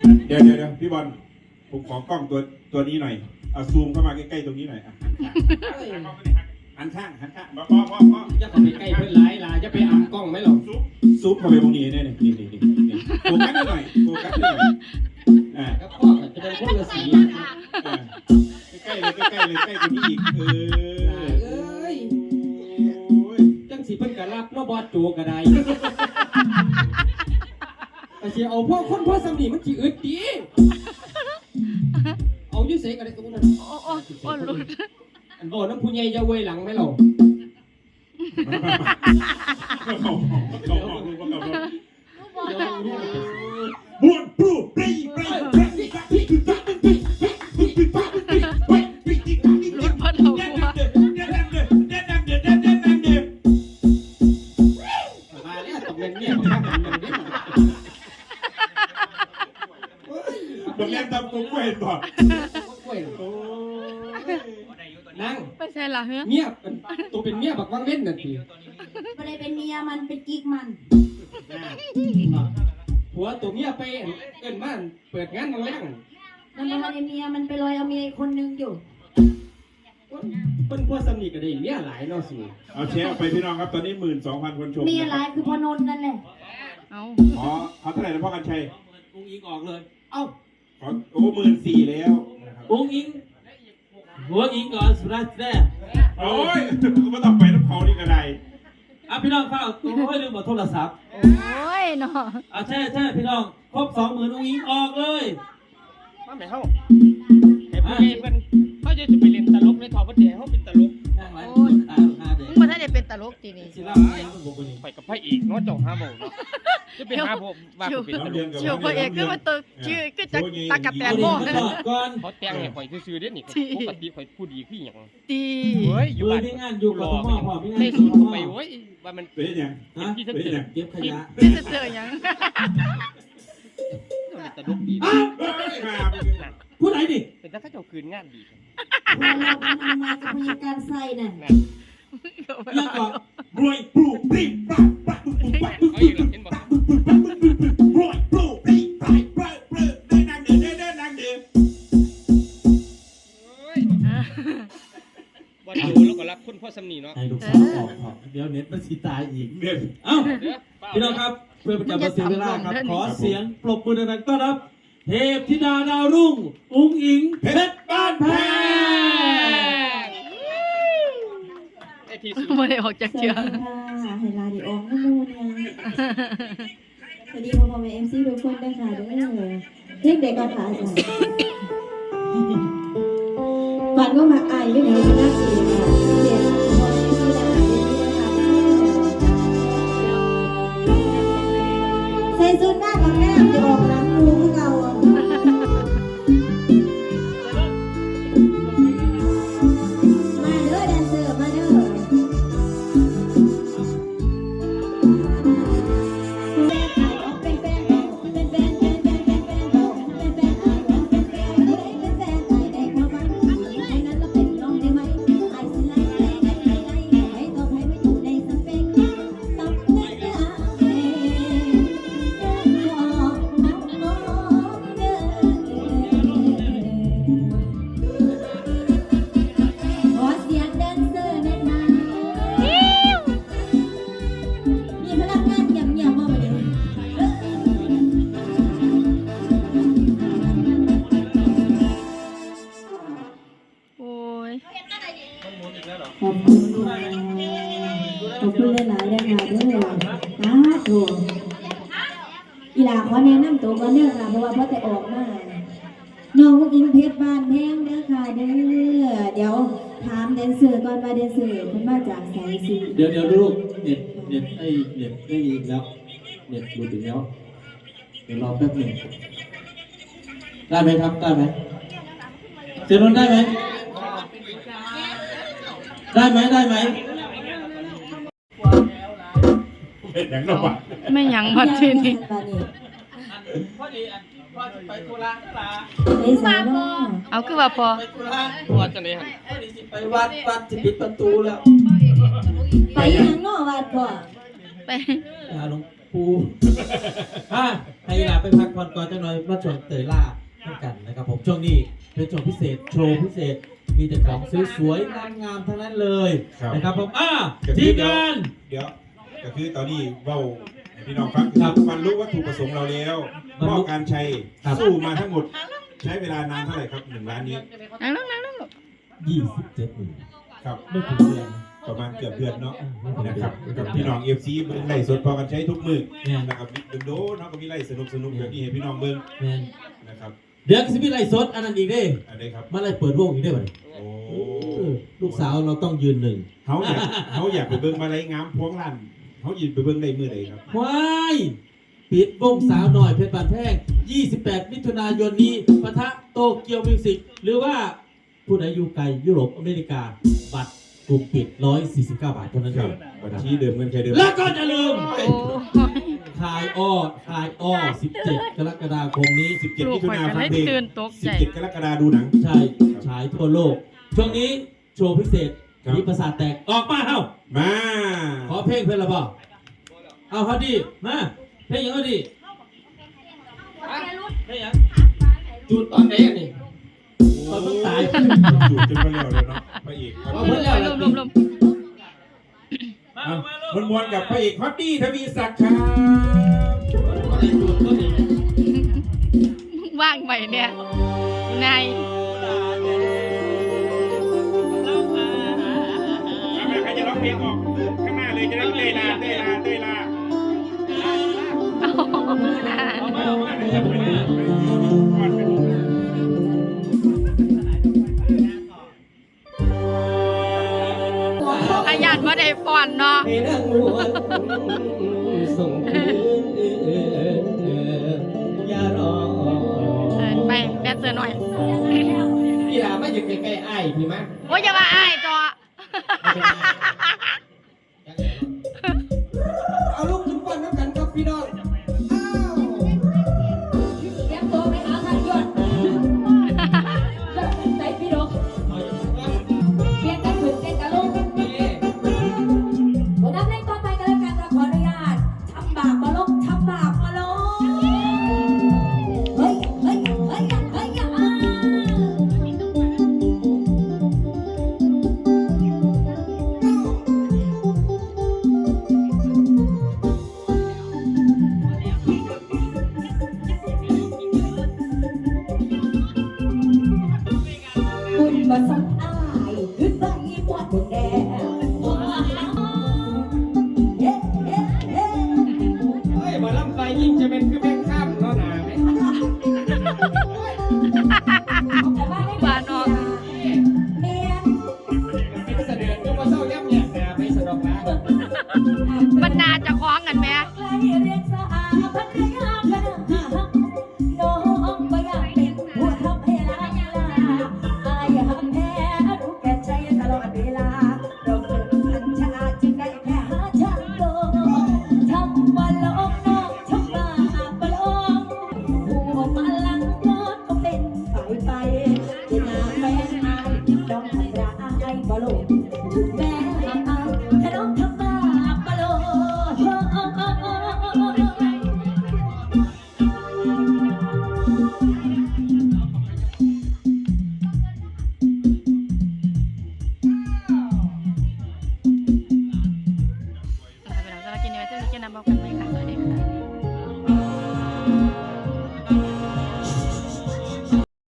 เดี๋ยวเดี๋ยวเดี๋ยวพี่บอลผมขอกล้องตัวตัวนี้หน่อยเอาซูมเข้ามาใกล้ๆตรงนี้หน่อยอะหันข้างหันข้างพอพอพอจะไปใกล้เพื่อนร้ายลาจะไปอังกล้องไหมหรอซูมซูมเข้าไปตรงนี้แน่ๆนี่นี่นี่โฟกัสหน่อยโฟกัสหน่อยอ่าก็พ่อจะเป็นคนละสีใกล้ๆเลยใกล้ๆเลยใกล้กันนี้อีกเออเอ้ยจังสีเพิ่นกะรับนบอดจูกระได สียเอาพ่อคนพ่อสามีมันจีอึดดีเอายุ่เสกอะไรตรงนั้นโอ้โอ้โหลุดอันบอน้ำผู้ใหญ่จะเวยหลังไหมเราบวชปลูกปริ มียบักวังเว้นนั่นทีไม่ได้เป็นเมียมันเป็นกิ๊กมันผัวตัวเมียไปเอิ้นบ้านเปิดงานมาแรงมันไม่ได้เมียมันไปลอยเอาเมียอีกคนนึงอยู่เพิ่นพวกสำนีก็ได้เมียหลายเนาะสูเอาแชร์ออกไปพี่น้องครับตอนนี้หมื่นสองพันคนชมมีอะไรคือพอนนท์นั่นแหละเอาอ๋อเขาเท่าไหร่นะพ่อกันชัยอุ้งอิงออกเลย เอ้าขอโอ้หมื่นสี่แล้วนะครับอุ้งอิง หัวอิงก่อนสุดท้ายแท้โอ้ยไม่ต้องไปน้ำเขานี่ก็ได้อะพี่น้องฟังโอ้ยลืมบอกโทรศัพท์โอ้ยเนาะอะใช่ใช่พี่น้องครบสองหมื่นอุ้งอิงออกเลยมาแม่เฮาเห็นพี่เพิ่นเขาจะไปเรียนตลกในทอพัดเดียเฮาเป็นตลกนั่งไว้อ่าหาเด็ก ตลกทีนี่สิเล่าอะไรก็บอกคนนี้ไปกับพระเอกเนาะเจ้าหาบ่เนาะจะไปหาผมว่าผมเป็นตลกเชียวพระเอกคือมันตัวชื่อคือจะตากระแตเอานดิโม่มาจอดก่อนเขาแต่งให้ข่อยซื่อๆเด้นี่ปกติข่อยพูดดีคือหยังตีเฮ้ยออยู่ยู่บ้านที่งานอยู่กับพ่อพ่อพี่งานได้อยู่สูกับงพ่อไปโอ้ยว่ามันเป็นยังฮะที่ท่านเป็นเจอยังเก็บขยะเป็นเสือหยังเป็นตลกดีอ้าวผู้ไหนดิเป็นถ้าเขาเจ้าคืนงานดีเวลาเราทำมาจะพยาการใส่น่ะ ยังก่อนรวยปลูกปรีปลาปลาปลูกปลาเขาอยู่เห็นบ่รวยปลูกปรีปลาปลาปลาได้นางเดือดได้ได้นางเดือดบ่ดูแล้วก็รับคุณพ่อสำนีเนาะให้ลูกสาวออกเถอะเดี๋ยวเน็ตมันสิตายอีกเนี่ยเอ้าเด้อพี่น้องครับ เพื่อประจำประสิทธิเวลาครับ ขอเสียงปรบมือดังๆต้อนรับ เทพธิดาดาวรุ่ง อุ้งอิงเพชรบ้านแพง ไอ้ที่ไม่ได้ออกจากสวัสเชืดีอค่ะไฮลาดิโอมน้ำมูเนี่ยสวัสดีพ่อพ่อแม่เอ็มซีทุกคนด้วยค่ะเด้อเรียกเด็กก่อนค่ะอาจารย์ฝันว่ามาอายไม่เหนียวหน้าสีค่ะ ตัวก่อนเด้อค่ะเพราะว่าพอแต่ออกมาน้องลูกอิงเพชรบ้านแพงเด้อค่ะเด้อเดี๋ยวถามแดนเซอร์ก่อนว่าแดนเซอร์เพิ่นมาจากไสสิเดี๋ยวเดี๋ยวลูกเน็ตเน็ตไอ้เน็ตไม่มีอีกแล้วเน็ตหลุดอีกแล้วเดี๋ยวรอแป๊บหนึ่งได้ไหมครับได้ไหมเจนนท์ได้ไหมได้ไหมได้ไหมเป็นอย่างนั้นวะไม่หยังมาทีนี่ตอนนี้ พอดีอันพ่อสิไปธุระตาไอ้สาวน้องเอาคือว่าพอไปธุระพ่อจังได๋หั่นพอดีสิไปวัดวัดจะปิดประตูแล้วไปยังเนาะวัดพ่อไปไปหาหลวงปปูอะให้ลาไปพักผ่อนก่อนจังหน่อยมาชมเตยล่าท่านกันนะครับผมช่วงนี้เป็นช่วงพิเศษโชว์พิเศษมีแต่ของสวยๆงามๆทั้งนั้นเลยครับนะครับผมอะก็คืทีอมเดี๋ยวงานเดี๋ยวก็คือตอนนี้เว้าให้ พี่น้องฟังครับบรรลุวัตถุประสงค์เราแล้วบรรลุพ่อการชัยครับ สู้มาทั้งหมด ใช้เวลานานเท่าไหร่ครับหนึ่งล้านนี้นั่งลงนั่งลงลูกยี่สิบเจ็ดหมื่นครับไม่ถึงเดือนประมาณเกือบเดือนเนาะนะนะคครัรับบกับพี่น้องเอฟซีเบิ่งไล่สดพอกันใช้ทุกมือเนี่ยนะครับดึงโดเนาะก็มีไล่สนุกสนุกแบบนี้ให้พี่น้องเบิ่งแมนนะครับเดี๋ยวสิมีไลฟ์สดอันนั้นอีกเด้อันนี้ครับมาไล่เปิดวงอีกได้บ่โอ้เออลูกสาวเราต้องยืนหนึ่งเขาอยากเขาอยากไปเบิ่งมาไล่งามพวงลั่น เขายืนไปเบิ่งได้มือใดครับ ว้ายปิดวงสาวหน่อยเพชรบานแพง28 มิถุนายนนี้ปะทะโตเกียวมิวสิกหรือว่าผู้ใดอยู่ไกลยุโรปอเมริกา บัตรกลุ่มปิด 149 บาทเท่านั้นคเอรับงบัญชีเดิมเงินใครเดิมแล้วก็จะลืมโอ้ยคายอ้อคายอ้อ 17 กรกฎาคมนี้สิบเจ็ดลูมิกถุข่อยนาก็ฟัเลงยเพลงตื่นตกสิใจบเจ็ดกรกฎาดูหนัง ใช่ฉายทั่วโลก ช่วงนี้โชว์พิเศษ ครับมีประสาทแตกออกมาเฮ้ามาขอเพลงเพื่อนละบ่เอาเขาดีมาเพลงยังเขาดีเพลงยังจุดตอนไหนอะนี่ตอนต้องตายจูดจนมาแล้วเลยเนาะพระเอกเอาเพิ่นแล้วลล่ะมลติมลมมามาลูกมวนๆกับพระเอกฮอตดี้ทวีศักดิ์ครับบ่ได้จุดตัวนี้ว่างไปเนี่ยนาย เพลงออกข้างหน้าเลยจะได้เตยลาเตยลาเตยลาเอามาเอามาเดี๋ยวผมมาอาญาตว่าได้ฟอนเนาะ ให้นางนวลส่งคืนอย่ารอเอินไปแดนเซอร์หน่อยอีหลามาอยู่ใกล้ๆอ้ายพี่มั้ยโอ้ยอย่ามาอ้ายจอ เอาลูกทุกคนน้ำกันครับพี่น้อง to be.